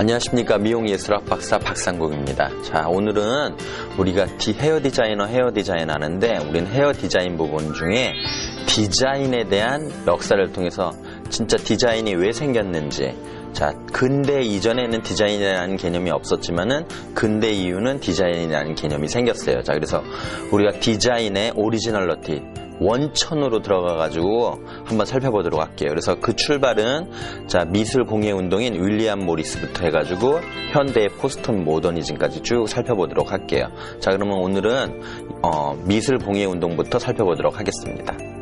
안녕하십니까 미용 예술학 박사 박상국입니다. 자 오늘은 우리가 디 헤어 디자이너 헤어 디자인 하는데 우리는 헤어 디자인 부분 중에 디자인에 대한 역사를 통해서 진짜 디자인이 왜 생겼는지 자 근대 이전에는 디자인이라는 개념이 없었지만은 근대 이후는 디자인이라는 개념이 생겼어요. 자 그래서 우리가 디자인의 오리지널러티 원천으로 들어가 가지고 한번 살펴보도록 할게요. 그래서 그 출발은 자 미술 공예 운동인 윌리엄 모리스부터 해가지고 현대 포스트 모더니즘까지 쭉 살펴보도록 할게요. 자 그러면 오늘은 어, 미술 공예 운동부터 살펴보도록 하겠습니다.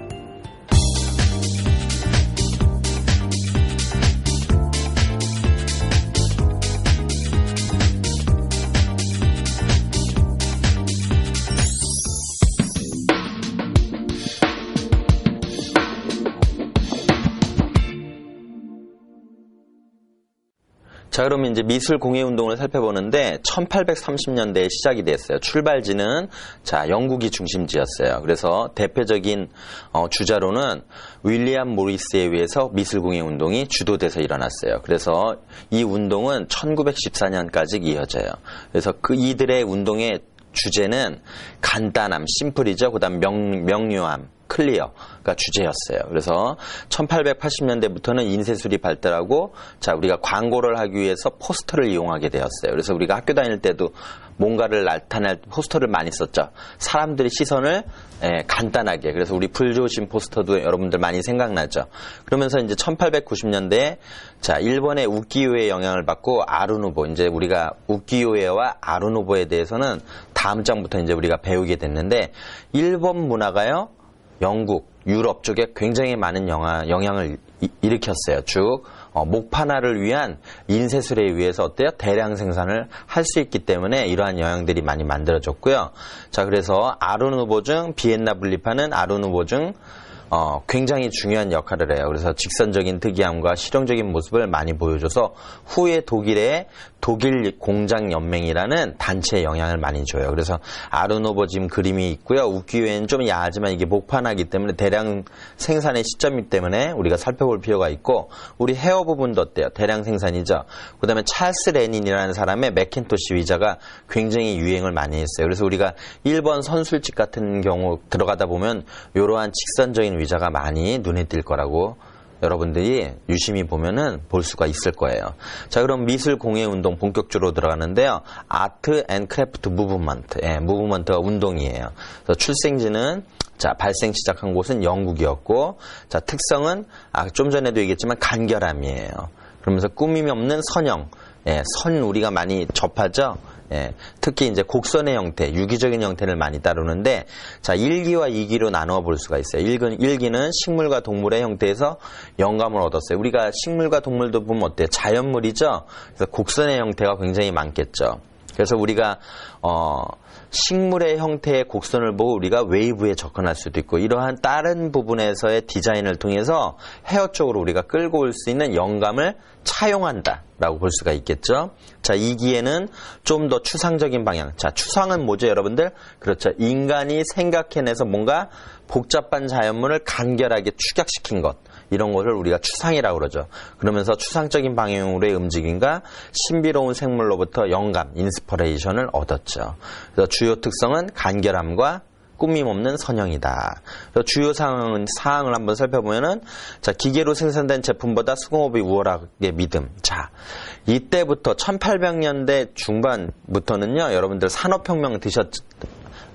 그러면 이제 미술 공예 운동을 살펴보는데 1830년대에 시작이 됐어요. 출발지는 자, 영국이 중심지였어요. 그래서 대표적인 어, 주자로는 윌리엄 모리스에 의해서 미술 공예 운동이 주도돼서 일어났어요. 그래서 이 운동은 1914년까지 이어져요. 그래서 그 이들의 운동의 주제는 간단함, 심플이죠. 그다음 명, 명료함, 클리어가 주제였어요. 그래서 1880년대부터는 인쇄술이 발달하고 자 우리가 광고를 하기 위해서 포스터를 이용하게 되었어요. 그래서 우리가 학교 다닐 때도 뭔가를 나타낼 포스터를 많이 썼죠. 사람들의 시선을 예, 간단하게. 그래서 우리 불조심 포스터도 여러분들 많이 생각나죠. 그러면서 이제 1890년대에 자 일본의 우키요의 영향을 받고 아르누보 이제 우리가 우키요에와 아르누보에 대해서는 다음 장부터 이제 우리가 배우게 됐는데 일본 문화가요. 영국, 유럽 쪽에 굉장히 많은 영화, 영향을 이- 일으켰어요. 쭉 어, 목판화를 위한 인쇄술에 의해서 어때요? 대량 생산을 할 수 있기 때문에 이러한 영향들이 많이 만들어졌고요. 자, 그래서 아르누보 중 비엔나 분립하는 아르누보 중 어, 굉장히 중요한 역할을 해요. 그래서 직선적인 특이함과 실용적인 모습을 많이 보여줘서 후에 독일의 독일 공장 연맹이라는 단체에 영향을 많이 줘요. 그래서 아르노버 지금 그림이 있고요. 우키요에는 좀 야하지만 이게 목판하기 때문에 대량 생산의 시점이기 때문에 우리가 살펴볼 필요가 있고 우리 헤어 부분도 어때요? 대량 생산이죠. 그 다음에 찰스 레닌이라는 사람의 맥킨토시 의자가 굉장히 유행을 많이 했어요. 그래서 우리가 1번 선술집 같은 경우 들어가다 보면 이러한 직선적인 의자가 많이 눈에 띌 거라고 여러분들이 유심히 보면은 볼 수가 있을 거예요. 자, 그럼 미술 공예 운동 본격적으로 들어가는데요. 아트 앤 크래프트 무브먼트. 예, 무브먼트가 운동이에요. 출생지는 자, 발생 시작한 곳은 영국이었고, 자, 특성은, 아, 좀 전에도 얘기했지만 간결함이에요. 그러면서 꾸밈이 없는 선형, 예, 선 우리가 많이 접하죠? 예, 특히 이제 곡선의 형태, 유기적인 형태를 많이 따르는데, 자, 1기와 2기로 나누어 볼 수가 있어요. 1기는, 1기는 식물과 동물의 형태에서 영감을 얻었어요. 우리가 식물과 동물도 보면 어때요? 자연물이죠? 그래서 곡선의 형태가 굉장히 많겠죠. 그래서 우리가, 어, 식물의 형태의 곡선을 보고 우리가 웨이브에 접근할 수도 있고 이러한 다른 부분에서의 디자인을 통해서 헤어 쪽으로 우리가 끌고 올 수 있는 영감을 차용한다라고 볼 수가 있겠죠. 자, 이기에는 좀 더 추상적인 방향. 자, 추상은 뭐죠, 여러분들? 그렇죠. 인간이 생각해내서 뭔가 복잡한 자연물을 간결하게 축약시킨 것. 이런 것을 우리가 추상이라고 그러죠. 그러면서 추상적인 방향으로의 움직임과 신비로운 생물로부터 영감, 인스퍼레이션을 얻었죠. 그래서 주요 특성은 간결함과 꾸밈 없는 선형이다. 주요 사항은, 사항을 한번 살펴보면은, 자, 기계로 생산된 제품보다 수공업이 우월하게 믿음. 자, 이때부터 1800년대 중반부터는요, 여러분들 산업혁명 드셨,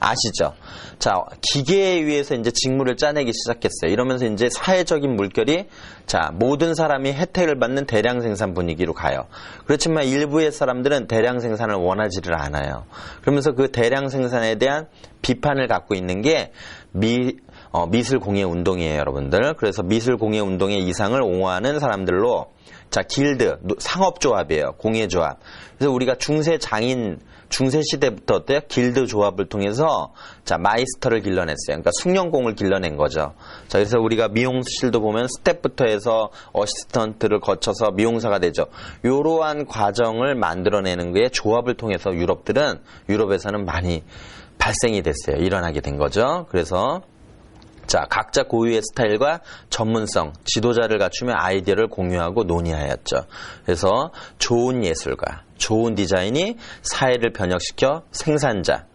아시죠? 자, 기계에 의해서 이제 직물을 짜내기 시작했어요. 이러면서 이제 사회적인 물결이 자, 모든 사람이 혜택을 받는 대량 생산 분위기로 가요. 그렇지만 일부의 사람들은 대량 생산을 원하지를 않아요. 그러면서 그 대량 생산에 대한 비판을 갖고 있는 게 미, 어, 미술 공예 운동이에요, 여러분들. 그래서 미술 공예 운동의 이상을 옹호하는 사람들로 자, 길드, 노- 상업조합이에요. 공예조합. 그래서 우리가 중세 장인, 중세 시대부터 어때요? 길드 조합을 통해서 자, 마이스터를 길러냈어요. 그러니까 숙련공을 길러낸 거죠. 자, 그래서 우리가 미용실도 보면 스텝부터 해서 어시스턴트를 거쳐서 미용사가 되죠. 이러한 과정을 만들어내는 게 조합을 통해서 유럽들은, 유럽에서는 많이 발생이 됐어요. 일어나게 된 거죠. 그래서 자, 각자 고유의 스타일과 전문성, 지도자를 갖추며 아이디어를 공유하고 논의하였죠. 그래서 좋은 예술가, 좋은 디자인이 사회를 변혁시켜 생산자,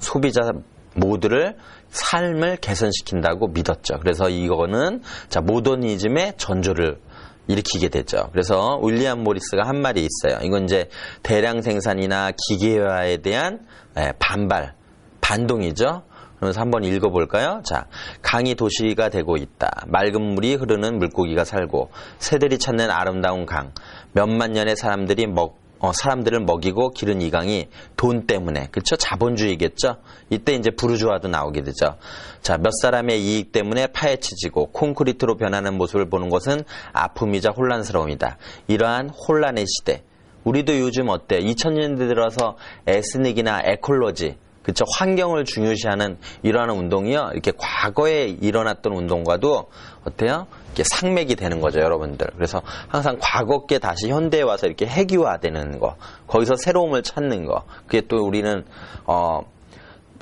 소비자 모두를 삶을 개선시킨다고 믿었죠. 그래서 이거는 자 모더니즘의 전조를 일으키게 되죠. 그래서 윌리엄 모리스가 한 말이 있어요. 이건 이제 대량 생산이나 기계화에 대한 예, 반발, 반동이죠. 그래서 한번 읽어볼까요? 자, 강이 도시가 되고 있다. 맑은 물이 흐르는 물고기가 살고 새들이 찾는 아름다운 강. 몇만 년의 사람들이 먹 어, 사람들을 먹이고 기른 이 강이 돈 때문에. 그렇죠 자본주의겠죠? 이때 이제 부르주아도 나오게 되죠. 자 몇 사람의 이익 때문에 파헤쳐지고 콘크리트로 변하는 모습을 보는 것은 아픔이자 혼란스러움이다. 이러한 혼란의 시대. 우리도 요즘 어때? 2000년대 들어서 에스닉이나 에콜로지 그쵸? 환경을 중요시하는 이러한 운동이요. 이렇게 과거에 일어났던 운동과도 어때요? 이렇게 상맥이 되는 거죠 여러분들. 그래서 항상 과거께 다시 현대에 와서 이렇게 해기화되는 거 거기서 새로움을 찾는 거 그게 또 우리는 어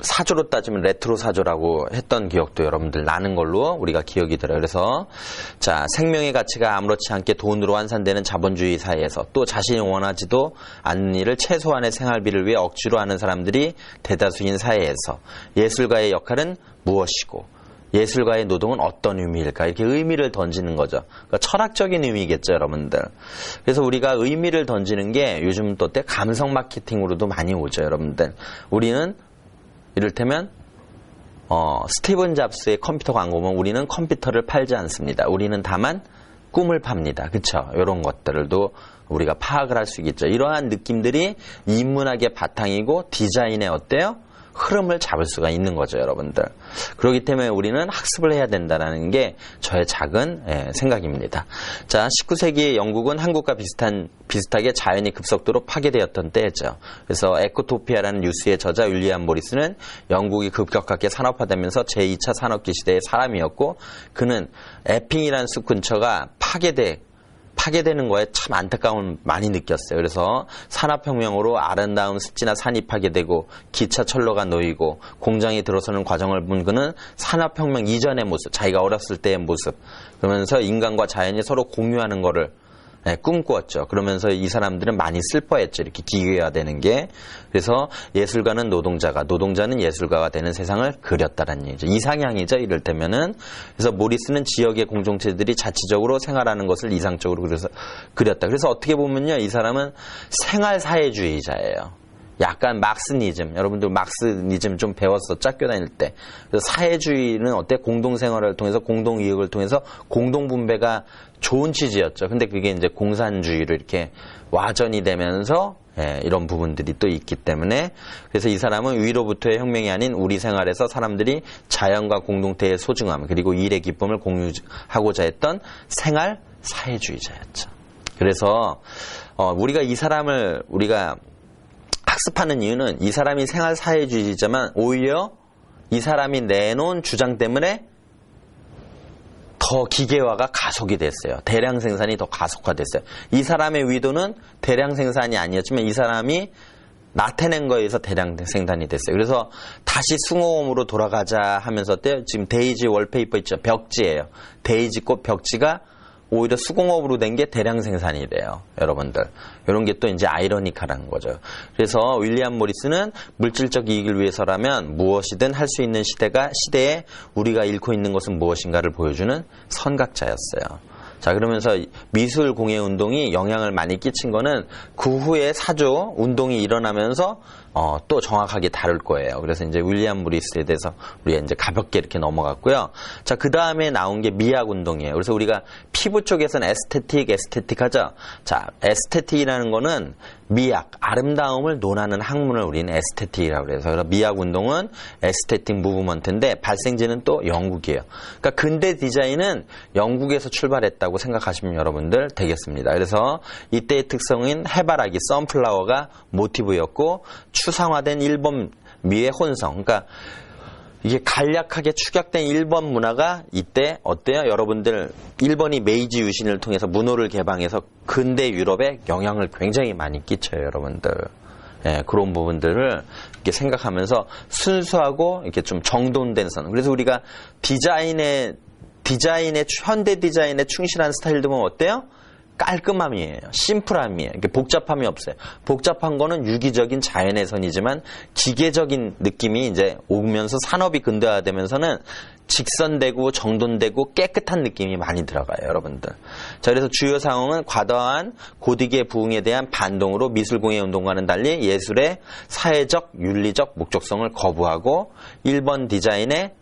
사조로 따지면 레트로 사조라고 했던 기억도 여러분들 나는 걸로 우리가 기억이 들어요. 그래서 자 생명의 가치가 아무렇지 않게 돈으로 환산되는 자본주의 사회에서 또 자신이 원하지도 않는 일을 최소한의 생활비를 위해 억지로 하는 사람들이 대다수인 사회에서 예술가의 역할은 무엇이고 예술가의 노동은 어떤 의미일까? 이렇게 의미를 던지는 거죠. 그러니까 철학적인 의미겠죠, 여러분들. 그래서 우리가 의미를 던지는 게 요즘 또 때 감성 마케팅으로도 많이 오죠, 여러분들. 우리는 이를테면 어, 스티븐 잡스의 컴퓨터 광고 보면 우리는 컴퓨터를 팔지 않습니다. 우리는 다만 꿈을 팝니다. 그쵸? 이런 것들도 우리가 파악을 할 수 있겠죠. 이러한 느낌들이 인문학의 바탕이고 디자인의 어때요? 흐름을 잡을 수가 있는 거죠, 여러분들. 그렇기 때문에 우리는 학습을 해야 된다는 게 저의 작은 예, 생각입니다. 자, 19세기 영국은 한국과 비슷한 비슷하게 자연이 급속도로 파괴되었던 때죠. 그래서 에코토피아라는 뉴스의 저자 윌리엄 모리스는 영국이 급격하게 산업화되면서 제2차 산업기 시대의 사람이었고 그는 에핑이라는 숲 근처가 파괴돼 파괴되는 거에 참 안타까움을 많이 느꼈어요. 그래서 산업혁명으로 아름다운 습지나 산이 파괴되고 기차 철로가 놓이고 공장이 들어서는 과정을 본 그는 산업혁명 이전의 모습, 자기가 어렸을 때의 모습, 그러면서 인간과 자연이 서로 공유하는 거를 네, 꿈꾸었죠. 그러면서 이 사람들은 많이 슬퍼했죠. 이렇게 기계화되는 게. 그래서 예술가는 노동자가, 노동자는 예술가가 되는 세상을 그렸다는 얘기죠. 이상향이죠. 이럴때면은 그래서 모리스는 지역의 공동체들이 자치적으로 생활하는 것을 이상적으로 그래서 그렸다. 그래서 어떻게 보면요. 이 사람은 생활사회주의자예요. 약간 막스니즘. 여러분들 막스니즘 좀 배웠어. 짝교 다닐 때. 그래서 사회주의는 어때? 공동생활을 통해서 공동이익을 통해서 공동분배가 좋은 취지였죠. 근데 그게 이제 공산주의로 이렇게 와전이 되면서 예, 이런 부분들이 또 있기 때문에 그래서 이 사람은 위로부터의 혁명이 아닌 우리 생활에서 사람들이 자연과 공동체의 소중함 그리고 일의 기쁨을 공유하고자 했던 생활 사회주의자였죠. 그래서 어, 우리가 이 사람을 우리가 학습하는 이유는 이 사람이 생활 사회주의자지만 오히려 이 사람이 내놓은 주장 때문에 더 기계화가 가속이 됐어요. 대량 생산이 더 가속화됐어요. 이 사람의 위도는 대량 생산이 아니었지만 이 사람이 나타낸 거에 서 대량 생산이 됐어요. 그래서 다시 숭어음으로 돌아가자 하면서 때 지금 데이지 월페이퍼 있죠. 벽지예요. 데이지 꽃 벽지가 오히려 수공업으로 된 게 대량 생산이 돼요. 여러분들. 이런 게 또 이제 아이러니카라는 거죠. 그래서 윌리엄 모리스는 물질적 이익을 위해서라면 무엇이든 할 수 있는 시대가 시대에 우리가 잃고 있는 것은 무엇인가를 보여주는 선각자였어요. 자 그러면서 미술 공예 운동이 영향을 많이 끼친 거는 그 후에 사조 운동이 일어나면서 어, 또 정확하게 다룰 거예요. 그래서 이제 윌리엄 브리스에 대해서 우리가 이제 가볍게 이렇게 넘어갔고요. 자, 그 다음에 나온 게 미학 운동이에요. 그래서 우리가 피부 쪽에서는 에스테틱, 에스테틱 하죠. 자, 에스테틱이라는 거는 미학, 아름다움을 논하는 학문을 우리는 에스테틱이라고 그래서 그래서 미학 운동은 에스테틱 무브먼트인데 발생지는 또 영국이에요. 그러니까 근대 디자인은 영국에서 출발했다고 생각하시면 여러분들 되겠습니다. 그래서 이때의 특성인 해바라기, 선플라워가 모티브였고 추 상화된 일본 미의 혼성. 그러니까 이게 간략하게 축약된 일본 문화가 이때 어때요? 여러분들 일본이 메이지 유신을 통해서 문호를 개방해서 근대 유럽에 영향을 굉장히 많이 끼쳐요, 여러분들. 예, 그런 부분들을 이렇게 생각하면서 순수하고 이렇게 좀 정돈된 선. 그래서 우리가 디자인의 디자인의 현대 디자인에 충실한 스타일 들면 어때요? 깔끔함이에요. 심플함이에요. 복잡함이 없어요. 복잡한 거는 유기적인 자연의 선이지만 기계적인 느낌이 이제 오면서 산업이 근대화되면서는 직선되고 정돈되고 깨끗한 느낌이 많이 들어가요, 여러분들. 자, 그래서 주요 상황은 과도한 고딕의 부흥에 대한 반동으로 미술공예 운동과는 달리 예술의 사회적, 윤리적 목적성을 거부하고 1번 디자인의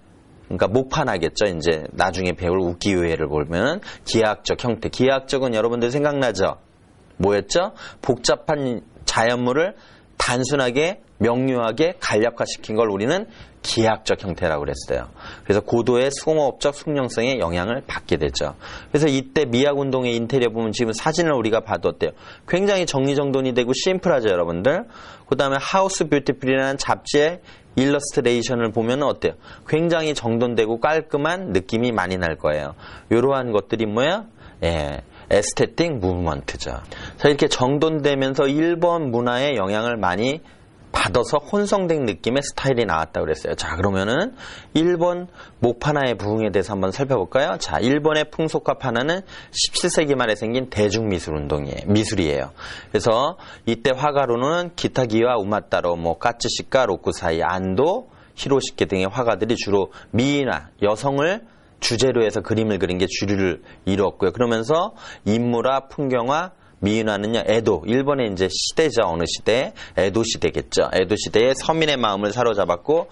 그러니까 목판하겠죠. 이제 나중에 배울 우기요해를 보면 기하학적 형태. 기하학적은 여러분들 생각나죠? 뭐였죠? 복잡한 자연물을 단순하게 명료하게 간략화시킨 걸 우리는 기하학적 형태라고 그랬어요. 그래서 고도의 수공업적 숙련성에 영향을 받게 되죠. 그래서 이때 미학 운동의 인테리어 보면 지금 사진을 우리가 봐도 어때요? 굉장히 정리정돈이 되고 심플하죠, 여러분들. 그 다음에 하우스 뷰티풀이라는 잡지의 일러스트레이션을 보면 어때요? 굉장히 정돈되고 깔끔한 느낌이 많이 날 거예요. 이러한 것들이 뭐야? 예. 에스테틱 무브먼트죠. 자, 이렇게 정돈되면서 일본 문화의 영향을 많이 받아서 혼성된 느낌의 스타일이 나왔다고 그랬어요. 자, 그러면은 일본 목파나의 부흥에 대해서 한번 살펴볼까요? 자, 일본의 풍속화 파나는 17세기 말에 생긴 대중미술 운동이에요. 미술이에요. 그래서 이때 화가로는 기타기와 우마따로, 뭐 까츠시카, 로쿠사이, 안도, 히로시케 등의 화가들이 주로 미인화, 여성을 주제로 해서 그림을 그린 게 주류를 이루었고요. 그러면서 인물화, 풍경화, 미인화는요, 에도, 일본의 이제 시대죠, 어느 시대? 에도 시대겠죠. 에도 시대에 서민의 마음을 사로잡았고,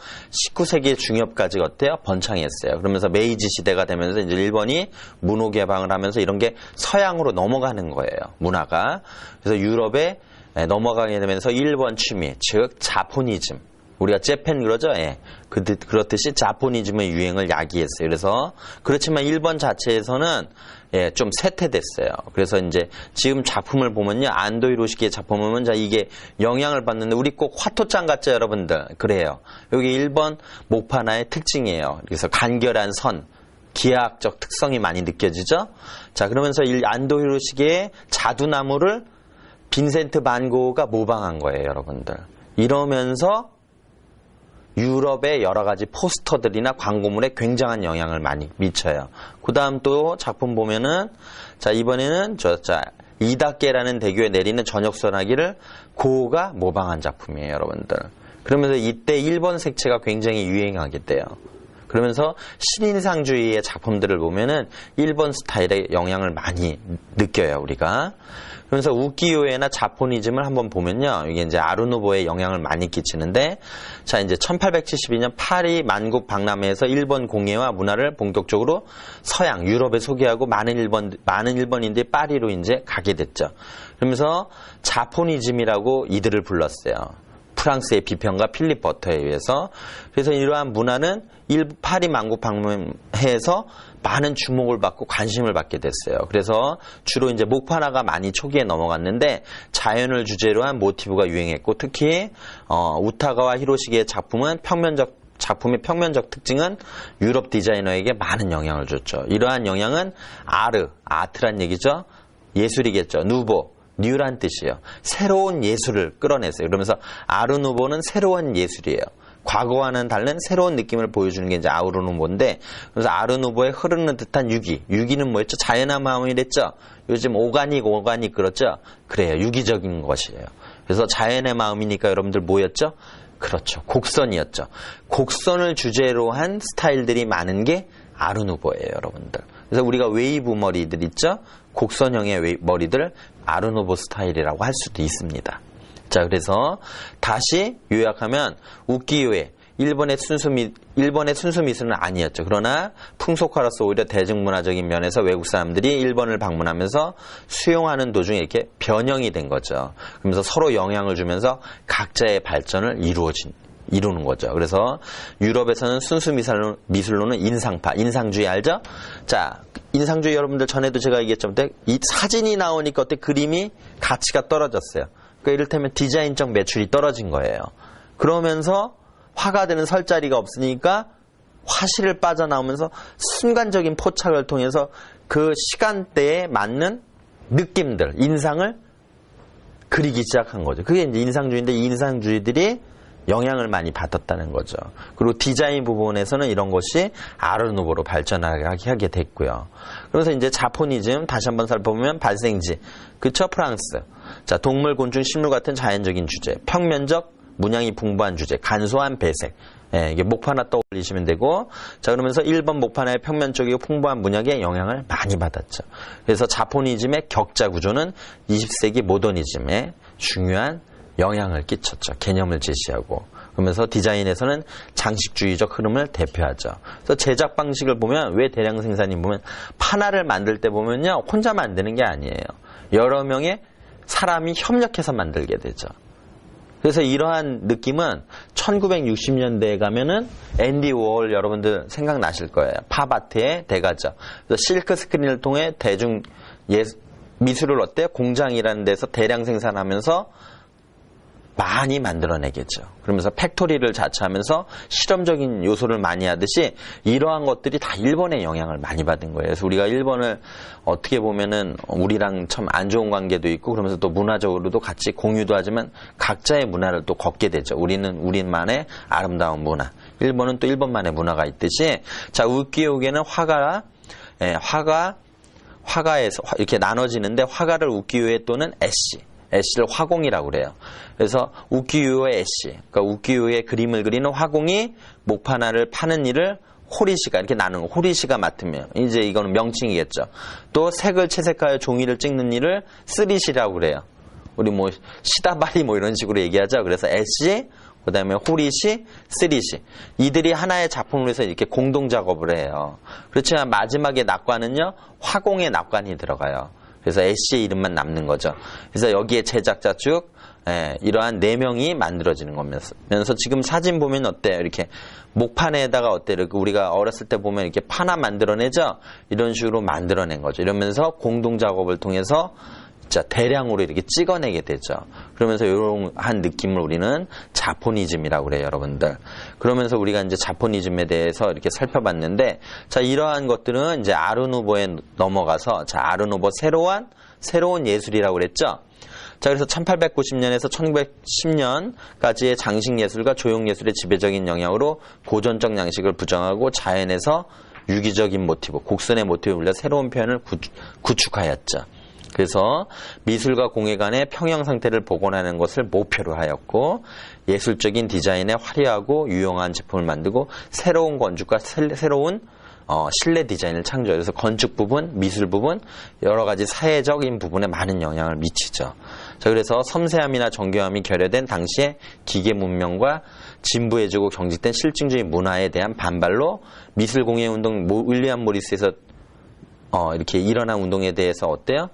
19세기의 중엽까지 어때요? 번창했어요. 그러면서 메이지 시대가 되면서 이제 일본이 문호 개방을 하면서 이런 게 서양으로 넘어가는 거예요, 문화가. 그래서 유럽에 넘어가게 되면서 일본 취미, 즉, 자포니즘. 우리가 재팬 그러죠? 예. 그, 그렇듯이 자포니즘의 유행을 야기했어요. 그래서, 그렇지만 일본 자체에서는 예, 좀 쇠퇴됐어요. 그래서 이제 지금 작품을 보면요. 안도 히로시키의 작품을 보면 자, 이게 영향을 받는데 우리 꼭 화토장 같죠, 여러분들? 그래요. 여기 1번 목파나의 특징이에요. 그래서 간결한 선, 기하학적 특성이 많이 느껴지죠? 자, 그러면서 이 안도 히로시키의 자두나무를 빈센트 반고가 모방한 거예요, 여러분들. 이러면서 유럽의 여러 가지 포스터들이나 광고물에 굉장한 영향을 많이 미쳐요. 그 다음 또 작품 보면은, 자, 이번에는 저, 자, 이다케라는 대교에 내리는 저녁 소나기를 고가 모방한 작품이에요, 여러분들. 그러면서 이때 일본 색채가 굉장히 유행하게 돼요. 그러면서 신인상주의의 작품들을 보면은 일본 스타일의 영향을 많이 느껴요, 우리가. 그러면서 우키요에나 자포니즘을 한번 보면요. 이게 이제 아르누보의 영향을 많이 끼치는데 자, 이제 1872년 파리 만국 박람회에서 일본 공예와 문화를 본격적으로 서양 유럽에 소개하고 많은 일본 많은 일본인들이 파리로 이제 가게 됐죠. 그러면서 자포니즘이라고 이들을 불렀어요. 프랑스의 비평가 필립 버터에 의해서 그래서 이러한 문화는 일 파리 만국 방문해서 많은 주목을 받고 관심을 받게 됐어요. 그래서 주로 이제 목파나가 많이 초기에 넘어갔는데 자연을 주제로 한 모티브가 유행했고 특히 어, 우타가와 히로시게의 작품은 평면적 작품의 평면적 특징은 유럽 디자이너에게 많은 영향을 줬죠. 이러한 영향은 아르, 아트란 얘기죠. 예술이겠죠. 누보, 뉴란 뜻이에요. 새로운 예술을 끌어냈어요. 그러면서 아르누보는 새로운 예술이에요. 과거와는 다른 새로운 느낌을 보여주는 게 이제 아우르누보인데 그래서 아르누보에 흐르는 듯한 유기. 유기는 뭐였죠? 자연한 마음이랬죠. 요즘 오가닉 오가닉 그렇죠? 그래요. 유기적인 것이에요. 그래서 자연의 마음이니까 여러분들 뭐였죠? 그렇죠. 곡선이었죠. 곡선을 주제로 한 스타일들이 많은 게 아르누보예요, 여러분들. 그래서 우리가 웨이브 머리들 있죠? 곡선형의 머리들 아르누보 스타일이라고 할 수도 있습니다. 자, 그래서 다시 요약하면 우키요에 일본의 순수 미, 일본의 순수 미술은 아니었죠. 그러나 풍속화로서 오히려 대중문화적인 면에서 외국 사람들이 일본을 방문하면서 수용하는 도중에 이렇게 변형이 된 거죠. 그러면서 서로 영향을 주면서 각자의 발전을 이루어진 이루는 거죠. 그래서 유럽에서는 순수 미술로, 미술로는 인상파, 인상주의 알죠? 자, 인상주의 여러분들 전에도 제가 얘기했죠. 이 사진이 나오니까 어때 그림이 가치가 떨어졌어요. 그러니까 이를테면 디자인적 매출이 떨어진 거예요. 그러면서 화가 되는 설 자리가 없으니까 화실을 빠져나오면서 순간적인 포착을 통해서 그 시간대에 맞는 느낌들, 인상을 그리기 시작한 거죠. 그게 이제 인상주의인데 이 인상주의들이 영향을 많이 받았다는 거죠. 그리고 디자인 부분에서는 이런 것이 아르누보로 발전하게 하게 됐고요. 그래서 이제 자포니즘 다시 한번 살펴보면 발생지, 그쵸? 프랑스. 자, 동물, 곤충, 식물 같은 자연적인 주제, 평면적, 문양이 풍부한 주제, 간소한 배색. 예, 이게 목파나 떠올리시면 되고, 자, 그러면서 1번 목파나의 평면적이고 풍부한 문양에 영향을 많이 받았죠. 그래서 자포니즘의 격자 구조는 20세기 모더니즘에 중요한 영향을 끼쳤죠. 개념을 제시하고. 그러면서 디자인에서는 장식주의적 흐름을 대표하죠. 그래서 제작 방식을 보면 왜 대량 생산이 보면 하나를 만들 때 보면요. 혼자 만드는 게 아니에요. 여러 명의 사람이 협력해서 만들게 되죠. 그래서 이러한 느낌은 1960년대에 가면은 앤디 워홀 여러분들 생각나실 거예요. 팝아트의 대가죠. 그래서 실크 스크린을 통해 대중 예, 미술을 어때요? 공장이라는 데서 대량 생산하면서 많이 만들어내겠죠. 그러면서 팩토리를 자처하면서 실험적인 요소를 많이 하듯이 이러한 것들이 다 일본의 영향을 많이 받은 거예요. 그래서 우리가 일본을 어떻게 보면은 우리랑 참 안 좋은 관계도 있고 그러면서 또 문화적으로도 같이 공유도 하지만 각자의 문화를 또 걷게 되죠. 우리는 우리만의 아름다운 문화. 일본은 또 일본만의 문화가 있듯이 자, 우키요게는 화가 예, 화가 화가에서 화- 이렇게 나눠지는데 화가를 우키요에 또는 애쉬 애쉬를 화공이라고 그래요. 그래서 우키요의 애쉬, 그러니까 우키요의 그림을 그리는 화공이 목파나를 파는 일을 호리시가 이렇게 나누는 거. 호리시가 맡으면 이제 이거는 명칭이겠죠. 또 색을 채색하여 종이를 찍는 일을 쓰리시라고 그래요. 우리 뭐 시다바리 뭐 이런 식으로 얘기하죠. 그래서 애쉬, 그 다음에 호리시, 쓰리시 이들이 하나의 작품을 해서 이렇게 공동 작업을 해요. 그렇지만 마지막에 낙관은요 화공의 낙관이 들어가요. 그래서 애쉬의 이름만 남는 거죠. 그래서 여기에 제작자 쭉 예, 이러한 네 명이 만들어지는 거면서 지금 사진 보면 어때요? 이렇게 목판에다가 어때요? 우리가 어렸을 때 보면 이렇게 파나 만들어내죠? 이런 식으로 만들어낸 거죠. 이러면서 공동 작업을 통해서 진짜 대량으로 이렇게 찍어내게 되죠. 그러면서 이러한 느낌을 우리는 자포니즘이라고 그래요, 여러분들. 그러면서 우리가 이제 자포니즘에 대해서 이렇게 살펴봤는데, 자, 이러한 것들은 이제 아르누보에 넘어가서, 자, 아르누보 새로운, 새로운 예술이라고 그랬죠? 자, 그래서 1890년에서 1910년까지의 장식 예술과 조형 예술의 지배적인 영향으로 고전적 양식을 부정하고 자연에서 유기적인 모티브, 곡선의 모티브를 올려 새로운 표현을 구축- 구축하였죠. 그래서 미술과 공예 간의 평형 상태를 복원하는 것을 목표로 하였고 예술적인 디자인에 화려하고 유용한 제품을 만들고 새로운 건축과 새- 새로운 어, 실내 디자인을 창조. 그래서 건축 부분, 미술 부분, 여러 가지 사회적인 부분에 많은 영향을 미치죠. 자, 그래서 섬세함이나 정교함이 결여된 당시의 기계 문명과 진부해지고 경직된 실증주의 문화에 대한 반발로 미술 공예 운동 모- 윌리엄 모리스에서 어, 이렇게 일어난 운동에 대해서 어때요?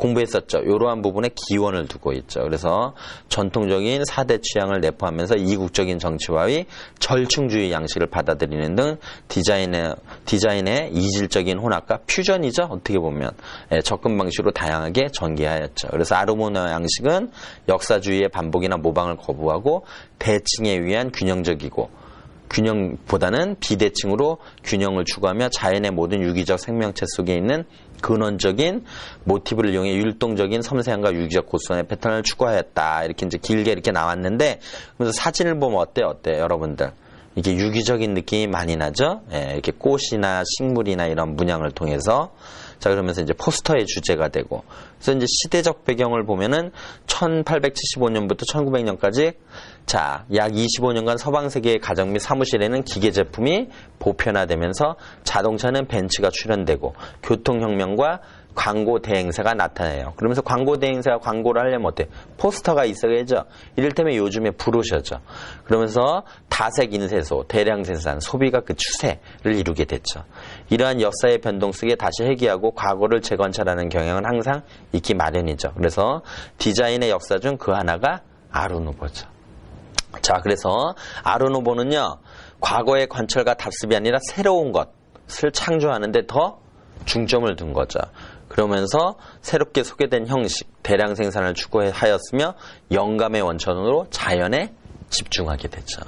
공부했었죠. 이러한 부분에 기원을 두고 있죠. 그래서 전통적인 사대 취향을 내포하면서 이국적인 정치와의 절충주의 양식을 받아들이는 등 디자인의, 디자인의 이질적인 혼합과 퓨전이죠. 어떻게 보면. 예, 접근 방식으로 다양하게 전개하였죠. 그래서 아르모나 양식은 역사주의의 반복이나 모방을 거부하고 대칭에 의한 균형적이고 균형보다는 비대칭으로 균형을 추구하며 자연의 모든 유기적 생명체 속에 있는 근원적인 모티브를 이용해 율동적인 섬세함과 유기적 고수의 패턴을 추구하였다. 이렇게 이제 길게 이렇게 나왔는데 그래서 사진을 보면 어때요? 어때요? 여러분들. 이게 유기적인 느낌이 많이 나죠? 예, 이렇게 꽃이나 식물이나 이런 문양을 통해서 자 그러면서 이제 포스터의 주제가 되고. 그래서 이제 시대적 배경을 보면은 1875년부터 1900년까지 자 약 25년간 서방 세계의 가정 및 사무실에는 기계 제품이 보편화되면서 자동차는 벤츠가 출현되고 교통혁명과 광고 대행사가 나타나요. 그러면서 광고 대행사가 광고를 하려면 어때? 포스터가 있어야죠. 이를테면 요즘에 브로셔죠. 그러면서 다색 인쇄소, 대량 생산, 소비가 그 추세를 이루게 됐죠. 이러한 역사의 변동 속에 다시 회귀하고 과거를 재관찰하는 경향은 항상 있기 마련이죠. 그래서 디자인의 역사 중 그 하나가 아르누보죠. 자, 그래서 아르누보는요, 과거의 관철과 답습이 아니라 새로운 것을 창조하는데 더 중점을 둔 거죠. 그러면서 새롭게 소개된 형식, 대량 생산을 추구하였으며 영감의 원천으로 자연에 집중하게 되죠.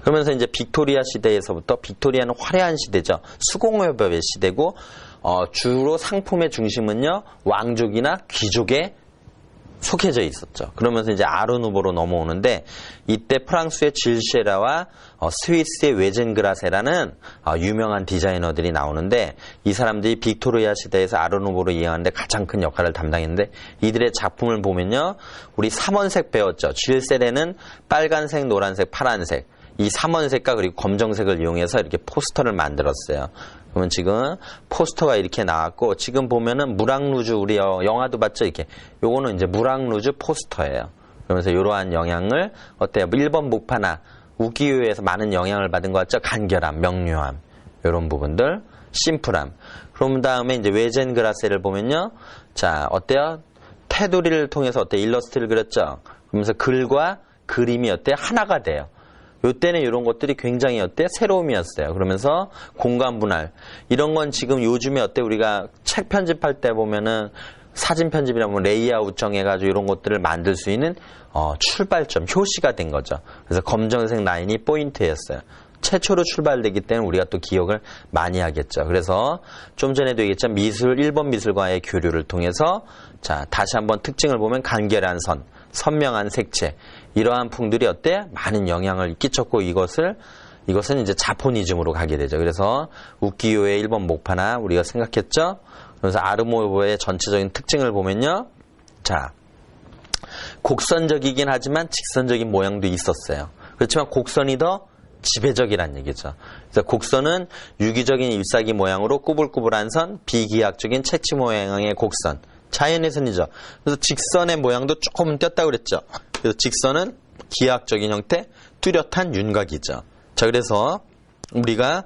그러면서 이제 빅토리아 시대에서부터 빅토리아는 화려한 시대죠. 수공업의 시대고 어, 주로 상품의 중심은요 왕족이나 귀족의 속해져 있었죠. 그러면서 이제 아르누보로 넘어오는데 이때 프랑스의 질쉐라와 어, 스위스의 웨젠그라세라는 어, 유명한 디자이너들이 나오는데 이 사람들이 빅토리아 시대에서 아르누보로 이행하는데 가장 큰 역할을 담당했는데 이들의 작품을 보면요. 우리 삼원색 배웠죠. 질세레는 빨간색, 노란색, 파란색 이 삼원색과 그리고 검정색을 이용해서 이렇게 포스터를 만들었어요. 그러면 지금 포스터가 이렇게 나왔고 지금 보면은 무랑루즈 우리 어, 영화도 봤죠 이렇게 요거는 이제 무랑루즈 포스터예요. 그러면서 이러한 영향을 어때요? 1번 목파나 우기요에서 많은 영향을 받은 것 같죠? 간결함, 명료함 이런 부분들 심플함. 그럼 다음에 이제 외젠 그라세를 보면요. 자 어때요? 테두리를 통해서 어때 일러스트를 그렸죠? 그러면서 글과 그림이 어때 하나가 돼요. 요때는 이런 것들이 굉장히 어때 새로움이었어요. 그러면서 공간 분할 이런 건 지금 요즘에 어때 우리가 책 편집할 때 보면은 사진 편집이나 뭐 레이아웃 정해가지고 이런 것들을 만들 수 있는 어, 출발점 효시가 된 거죠. 그래서 검정색 라인이 포인트였어요. 최초로 출발되기 때문에 우리가 또 기억을 많이 하겠죠. 그래서 좀 전에도 얘기했지만 미술, 일본 미술과의 교류를 통해서 자, 다시 한번 특징을 보면 간결한 선, 선명한 색채, 이러한 풍들이 어때? 많은 영향을 끼쳤고 이것을 이것은 이제 자포니즘으로 가게 되죠. 그래서 우키요의 일본 목파나 우리가 생각했죠. 그래서 아르모보의 전체적인 특징을 보면요. 자, 곡선적이긴 하지만 직선적인 모양도 있었어요. 그렇지만 곡선이 더 지배적이란 얘기죠. 그래서 곡선은 유기적인 잎사귀 모양으로 꾸불꾸불한 선, 비기하학적인 채취 모양의 곡선. 자연의 선이죠. 그래서 직선의 모양도 조금 띄었다 그랬죠. 그래서 직선은 기하학적인 형태, 뚜렷한 윤곽이죠. 자, 그래서 우리가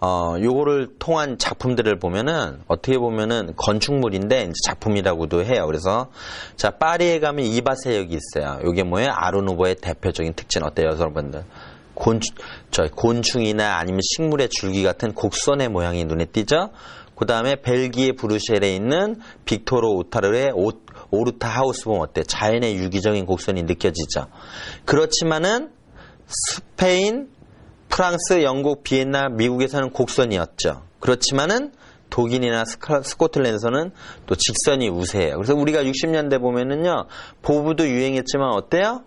어, 요거를 통한 작품들을 보면은, 어떻게 보면은 건축물인데, 이제 작품이라고도 해요. 그래서, 자, 파리에 가면 이바세역이 있어요. 요게 뭐예요? 아르누보의 대표적인 특징 어때요, 여러분들? 곤충, 저, 곤충이나 아니면 식물의 줄기 같은 곡선의 모양이 눈에 띄죠? 그 다음에 벨기에 브루셀에 있는 빅토르 오타르의 오, 오르타 하우스 보면 어때? 자연의 유기적인 곡선이 느껴지죠. 그렇지만은 스페인, 프랑스, 영국, 비엔나, 미국에서는 곡선이었죠. 그렇지만은 독일이나 스코틀랜드에서는 또 직선이 우세해요. 그래서 우리가 60년대 보면은요, 보브도 유행했지만 어때요?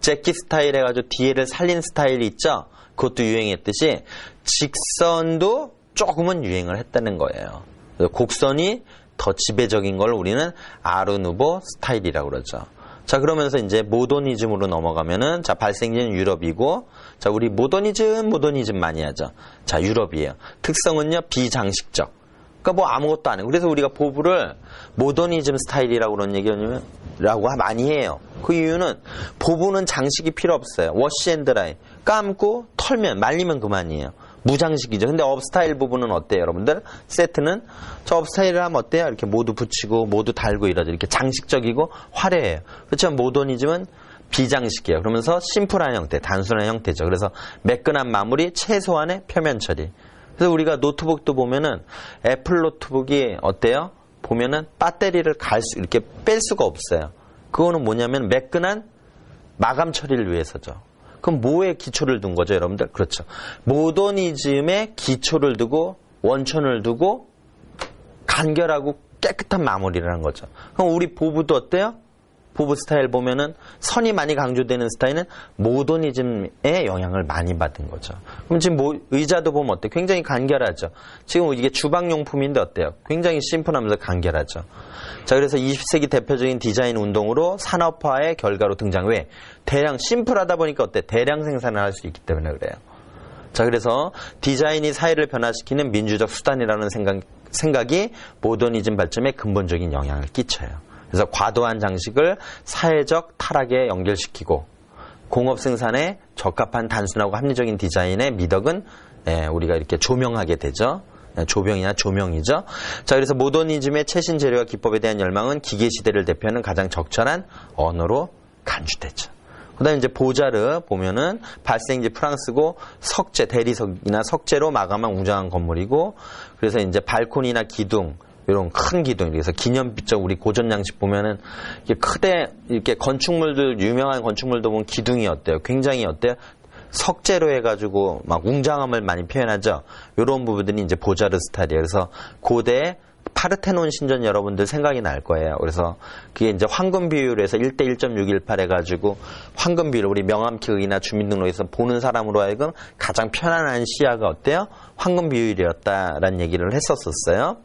재키 스타일 해가지고 뒤에를 살린 스타일이 있죠? 그것도 유행했듯이 직선도 조금은 유행을 했다는 거예요. 곡선이 더 지배적인 걸 우리는 아르누보 스타일이라고 그러죠. 자, 그러면서 이제 모더니즘으로 넘어가면은 자, 발생지는 유럽이고 자, 우리 모더니즘, 모더니즘 많이 하죠. 자, 유럽이에요. 특성은요, 비장식적. 그러니까 뭐 아무것도 안 해요. 그래서 우리가 보부를 모더니즘 스타일이라고 그런 얘기를 라고 많이 해요. 그 이유는 보부는 장식이 필요 없어요. 워시앤드라이. 감고 털면 말리면 그만이에요. 무장식이죠. 근데 업스타일 부분은 어때요, 여러분들? 세트는 저 업스타일을 하면 어때요? 이렇게 모두 붙이고 모두 달고 이러죠. 이렇게 장식적이고 화려해요. 그렇지만 모더니즘은 비장식이에요. 그러면서 심플한 형태, 단순한 형태죠. 그래서 매끈한 마무리, 최소한의 표면 처리. 그래서 우리가 노트북도 보면은 애플 노트북이 어때요? 보면은 배터리를 갈 수, 이렇게 뺄 수가 없어요. 그거는 뭐냐면 매끈한 마감 처리를 위해서죠. 그럼 뭐에 기초를 둔 거죠, 여러분들? 그렇죠. 모더니즘에 기초를 두고 원천을 두고 간결하고 깨끗한 마무리를 한 거죠. 그럼 우리 보부도 어때요? 보부 스타일 보면은 선이 많이 강조되는 스타일은 모더니즘의 영향을 많이 받은 거죠. 그럼 지금 뭐 의자도 보면 어때? 요 굉장히 간결하죠. 지금 이게 주방용품인데 어때요? 굉장히 심플하면서 간결하죠. 자, 그래서 20세기 대표적인 디자인 운동으로 산업화의 결과로 등장. 왜? 대량 심플하다 보니까 어때? 대량 생산을 할 수 있기 때문에 그래요. 자, 그래서 디자인이 사회를 변화시키는 민주적 수단이라는 생각, 생각이 모더니즘 발전에 근본적인 영향을 끼쳐요. 그래서 과도한 장식을 사회적 타락에 연결시키고 공업 생산에 적합한 단순하고 합리적인 디자인의 미덕은 예, 우리가 이렇게 조명하게 되죠. 예, 조명이나 조명이죠. 자, 그래서 모더니즘의 최신 재료와 기법에 대한 열망은 기계 시대를 대표하는 가장 적절한 언어로 간주되죠. 그다음에 이제 보자르 보면은 발생지 프랑스고 석재 대리석이나 석재로 마감한 웅장한 건물이고 그래서 이제 발코니나 기둥 이런 큰 기둥, 그래서 기념비적 우리 고전 양식 보면은 이게 크대 이렇게 건축물들 유명한 건축물도 보면 기둥이 어때요? 굉장히 어때요? 석재로 해가지고 막 웅장함을 많이 표현하죠. 이런 부분들이 이제 보자르 스타일이에요. 그래서 고대 파르테논 신전 여러분들 생각이 날 거예요. 그래서 그게 이제 황금 비율에서 1대 1.618 해가지고 황금 비율 우리 명함키극이나 주민등록에서 보는 사람으로 하여금 가장 편안한 시야가 어때요? 황금 비율이었다라는 얘기를 했었었어요.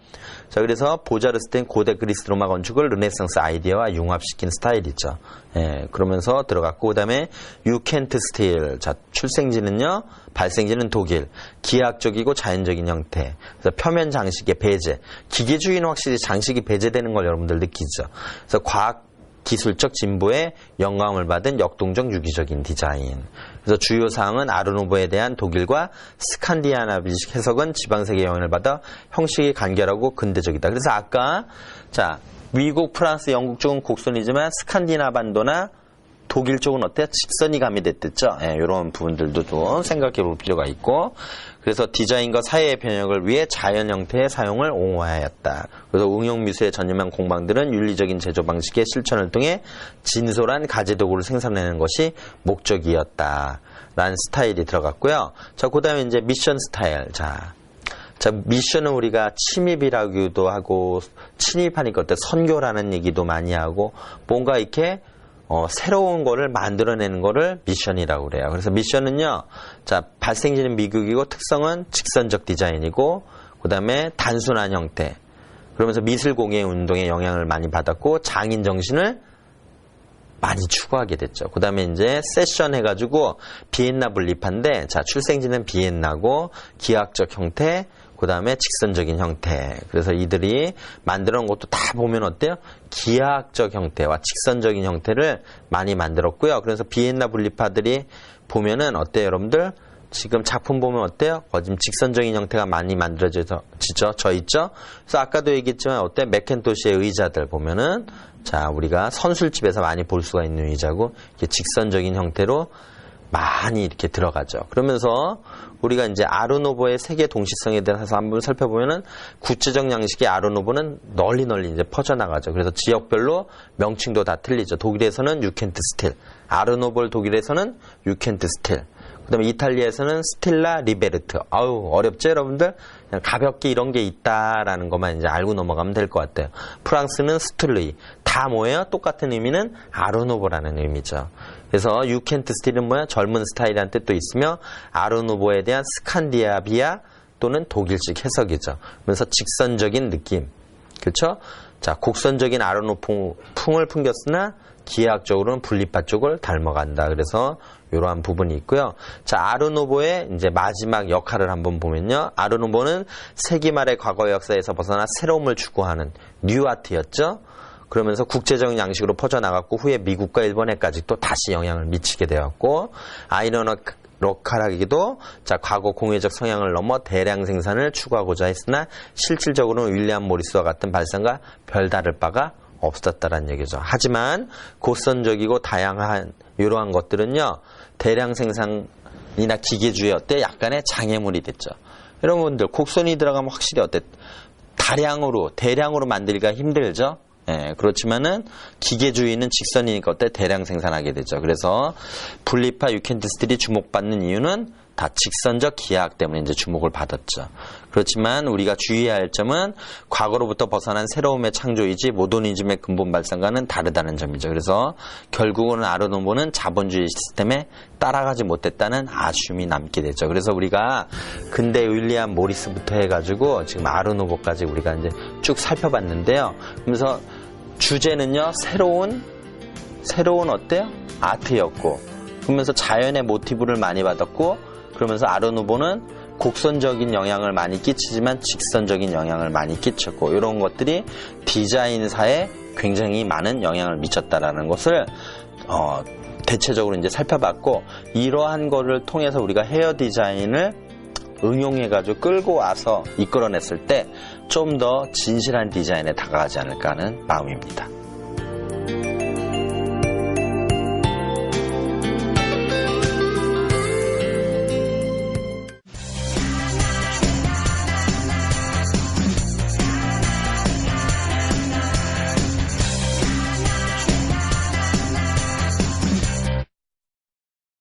자, 그래서 보자르스텐 고대 그리스 로마 건축을 르네상스 아이디어와 융합시킨 스타일이죠. 예, 그러면서 들어갔고, 그 다음에 유켄트 스틸. 자, 출생지는요, 발생지는 독일. 기하학적이고 자연적인 형태. 그래서 표면 장식의 배제. 기계주의는 확실히 장식이 배제되는 걸 여러분들 느끼죠. 그래서 과학 기술적 진보에 영감을 받은 역동적 유기적인 디자인. 그래서 주요 사항은 아르노보에 대한 독일과 스칸디나비식 해석은 지방세계 영향을 받아 형식이 간결하고 근대적이다. 그래서 아까 자 미국, 프랑스, 영국 쪽은 곡선이지만 스칸디나 반도나 독일 쪽은 어때요? 직선이 가미됐댔죠? 예, 이런 부분들도 좀 생각해 볼 필요가 있고 그래서 디자인과 사회의 변혁을 위해 자연 형태의 사용을 옹호하였다. 그래서 응용 미술에 전념한 공방들은 윤리적인 제조 방식의 실천을 통해 진솔한 가재 도구를 생산하는 것이 목적이었다. 라는 스타일이 들어갔고요. 자, 그 다음에 이제 미션 스타일. 자, 자, 미션은 우리가 침입이라고도 하고, 침입하니까 어때 선교라는 얘기도 많이 하고, 뭔가 이렇게 어, 새로운 거를 만들어내는 거를 미션이라고 그래요. 그래서 미션은요, 자, 발생지는 미국이고 특성은 직선적 디자인이고, 그 다음에 단순한 형태. 그러면서 미술 공예 운동에 영향을 많이 받았고, 장인 정신을 많이 추구하게 됐죠. 그 다음에 이제 세션 해가지고 비엔나 분립한데, 자, 출생지는 비엔나고, 기하학적 형태, 그 다음에 직선적인 형태. 그래서 이들이 만들어 놓은 것도 다 보면 어때요? 기하학적 형태와 직선적인 형태를 많이 만들었고요. 그래서 비엔나 분립파들이 보면은 어때요, 여러분들? 지금 작품 보면 어때요? 어, 지금 직선적인 형태가 많이 만들어져서 지죠, 져 있죠. 그래서 아까도 얘기했지만 어때? 맥켄토시의 의자들 보면은 자 우리가 선술집에서 많이 볼 수가 있는 의자고 이게 직선적인 형태로 많이 이렇게 들어가죠. 그러면서 우리가 이제 아르노보의 세계 동시성에 대해서 한번 살펴보면은 구체적 양식의 아르노보는 널리 널리 이제 퍼져나가죠. 그래서 지역별로 명칭도 다 틀리죠. 독일에서는 유켄트 스틸, 아르노볼 독일에서는 유켄트 스틸. 그다음에 이탈리아에서는 스틸라 리베르트. 아우 어렵죠, 여러분들? 가볍게 이런 게 있다라는 것만 이제 알고 넘어가면 될 것 같아요. 프랑스는 스툴리. 다 뭐예요? 똑같은 의미는 아르노보라는 의미죠. 그래서 유켄트 스틸은 뭐야? 젊은 스타일이라는 뜻도 있으며 아르노보에 대한 스칸디아비아 또는 독일식 해석이죠. 그래서 직선적인 느낌. 그렇죠? 자, 곡선적인 아르노풍을 풍겼으나 기하학적으로는 분리파 쪽을 닮아간다. 그래서 이러한 부분이 있고요. 자, 아르노보의 이제 마지막 역할을 한번 보면요. 아르노보는 세기 말의 과거 역사에서 벗어나 새로움을 추구하는 뉴아트였죠. 그러면서 국제적인 양식으로 퍼져나갔고 후에 미국과 일본에까지 또 다시 영향을 미치게 되었고 아이러너 로컬하기도 자 과거 공예적 성향을 넘어 대량 생산을 추구하고자 했으나 실질적으로는 윌리엄 모리스와 같은 발상과 별다를 바가 없었다는 얘기죠. 하지만 고선적이고 다양한 이러한 것들은요 대량 생산이나 기계주의 어때 약간의 장애물이 됐죠. 여러분들 곡선이 들어가면 확실히 어때 다량으로 대량으로 만들기가 힘들죠. 예, 그렇지만은 기계주의는 직선이니까 어때 대량 생산하게 되죠. 그래서 분리파 유켄트스틸이 주목받는 이유는 다 직선적 기하학 때문에 이제 주목을 받았죠. 그렇지만 우리가 주의해야 할 점은 과거로부터 벗어난 새로움의 창조이지 모더니즘의 근본 발상과는 다르다는 점이죠. 그래서 결국은 아르노보는 자본주의 시스템에 따라가지 못했다는 아쉬움이 남게 되죠. 그래서 우리가 근대 윌리엄 모리스부터 해가지고 지금 아르노보까지 우리가 이제 쭉 살펴봤는데요. 그래서 주제는요 새로운 새로운 어때요? 아트였고 그러면서 자연의 모티브를 많이 받았고 그러면서 아르누보는 곡선적인 영향을 많이 끼치지만 직선적인 영향을 많이 끼쳤고 이런 것들이 디자인사에 굉장히 많은 영향을 미쳤다라는 것을 어, 대체적으로 이제 살펴봤고 이러한 거를 통해서 우리가 헤어 디자인을 응용해가지고 끌고 와서 이끌어냈을 때 좀 더 진실한 디자인에 다가가지 않을까 하는 마음입니다.